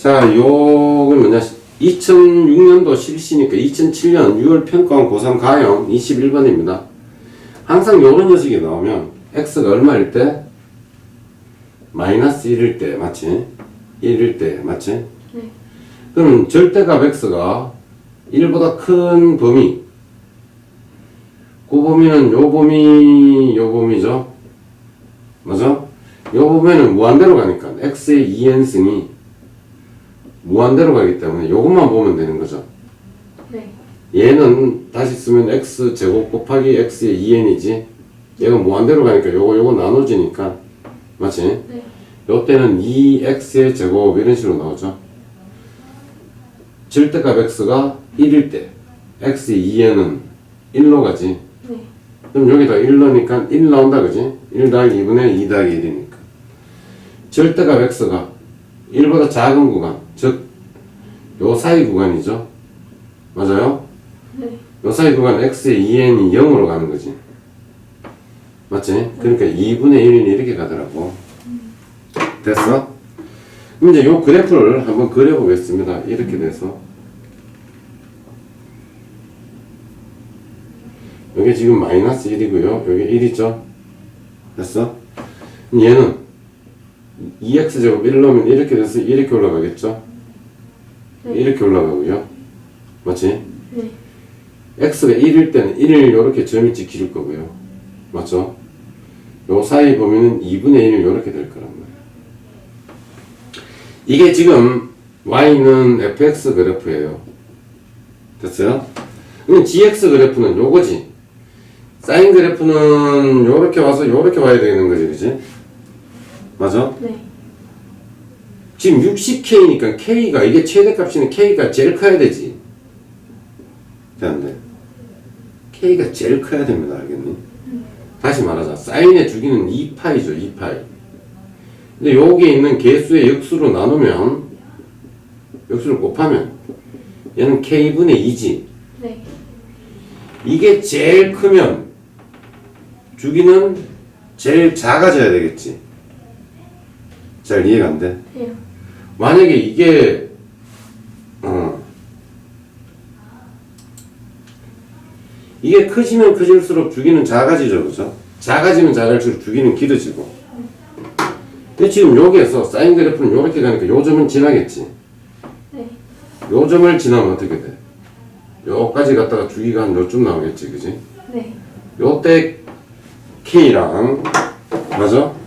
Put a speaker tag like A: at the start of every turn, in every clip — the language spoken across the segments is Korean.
A: 자, 요건 뭐냐? 2006년도 실시니까 2007년 6월 평가원 고3 가형 21번입니다. 항상 요런 녀석이 나오면 x가 얼마일 때? 마이너스 1일 때, 맞지? 1일 때, 맞지?
B: 네.
A: 그럼 절대값 x가 1보다 큰 범위. 그 범위는 요 범위, 요 범위죠? 맞아? 요 범위는 무한대로 가니까 x의 2n승이 무한대로 가기 때문에 요것만 보면 되는 거죠.
B: 네.
A: 얘는 다시 쓰면 x 제곱 곱하기 x의 2n이지. 얘가 무한대로 가니까 요거 요거 나눠지니까 맞지?
B: 네.
A: 요때는 2x의 제곱 이런 식으로 나오죠. 절대값 x가 1일 때 x의 2n은 1로 가지.
B: 네.
A: 그럼 여기다 1 넣으니까 1 나온다 그지? 1 더하기 2분의 2 더하기 1이니까 절대값 x가 1보다 작은 구간 즉 요 사이 구간이죠 맞아요?
B: 네.
A: 요 사이 구간 x의 2n이 0으로 가는 거지 맞지? 그러니까 2분의 1이 이렇게 가더라고 됐어? 그럼 이제 요 그래프를 한번 그려보겠습니다 이렇게 돼서 여기 지금 마이너스 1이고요. 여기 1이죠. 됐어? 얘는 2x제곱 1 넣으면 이렇게 돼서 이렇게 올라가겠죠?
B: 네.
A: 이렇게 올라가고요. 맞지?
B: 네.
A: x가 1일 때는 1을 이렇게 점이 찍힐 거고요. 맞죠? 요 사이 보면은 2분의 1이 이렇게 될 거란 말이에요. 이게 지금 y는 fx 그래프예요. 됐어요? 그럼 gx 그래프는 요거지. 사인 그래프는 요렇게 와서 요렇게 와야 되는 거지, 그지? 맞아?
B: 네.
A: 지금 60K니까 K가 이게 최대값이는 K가 제일 커야 되지. 되는데 K가 제일 커야 됩니다. 알겠니? 다시 말하자. 사인의 주기는 2파이죠. 2파이. 근데 여기에 있는 개수의 역수로 나누면 역수를 곱하면 얘는 K분의 2지.
B: 네.
A: 이게 제일 크면 주기는 제일 작아져야 되겠지. 잘 이해가 안 돼?
B: 돼요.
A: 만약에 이게 어 이게 커지면 커질수록 주기는 작아지죠, 그죠? 작아지면 작아질수록 주기는 길어지고. 근데 지금 여기에서 사인 그래프는 이렇게 가니까 요 점은 지나겠지.
B: 네.
A: 요 점을 지나면 어떻게 돼? 요까지 갔다가 주기가 한 요쯤 나오겠지, 그지?
B: 네.
A: 요때 K랑 맞아?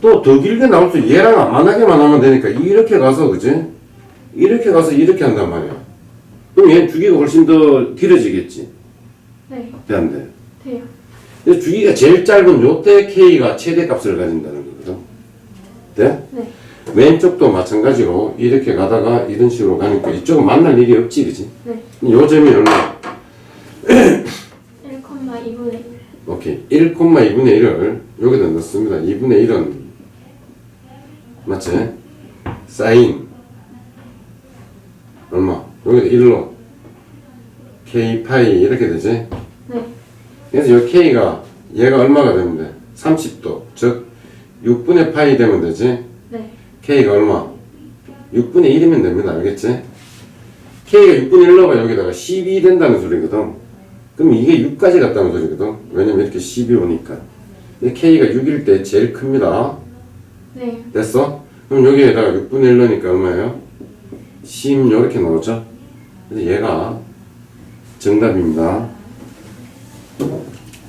A: 또 더 길게 나올 수 얘랑 안 만나게만 하면 되니까 이렇게 가서 그지? 이렇게 가서 이렇게 한단 말이야. 그럼 얘 주기가 훨씬 더 길어지겠지.
B: 네.
A: 돼 안 돼?
B: 돼요.
A: 근데 주기가 제일 짧은 요때 K가 최대값을 가진다는 거거든. 돼?
B: 네.
A: 왼쪽도 마찬가지로 이렇게 가다가 이런 식으로 가니까 이쪽은 만날 일이 없지, 그지?
B: 네.
A: 요 점이 얼마?
B: 1,2분의 1.
A: 오케이. 1,2분의 1을 여기다 넣습니다. 2분의 1은 맞지? 사인 얼마? 여기다 1로 k 파이 이렇게 되지?
B: 네.
A: 그래서 이 k가 얘가 얼마가 되면 돼? 30도 즉 6분의 파이 되면 되지?
B: 네.
A: k가 얼마? 6분의 1이면 됩니다. 알겠지? k가 6분의 1 넣어봐 여기다가 12 된다는 소리거든. 그럼 이게 6까지 갔다는 소리거든. 왜냐면 이렇게 10이 오니까. k가 6일 때 제일 큽니다.
B: 네.
A: 됐어? 그럼 여기에다가 6분의 1넣으니까 얼마예요? 10 이렇게 넣었죠? 근데 얘가 정답입니다.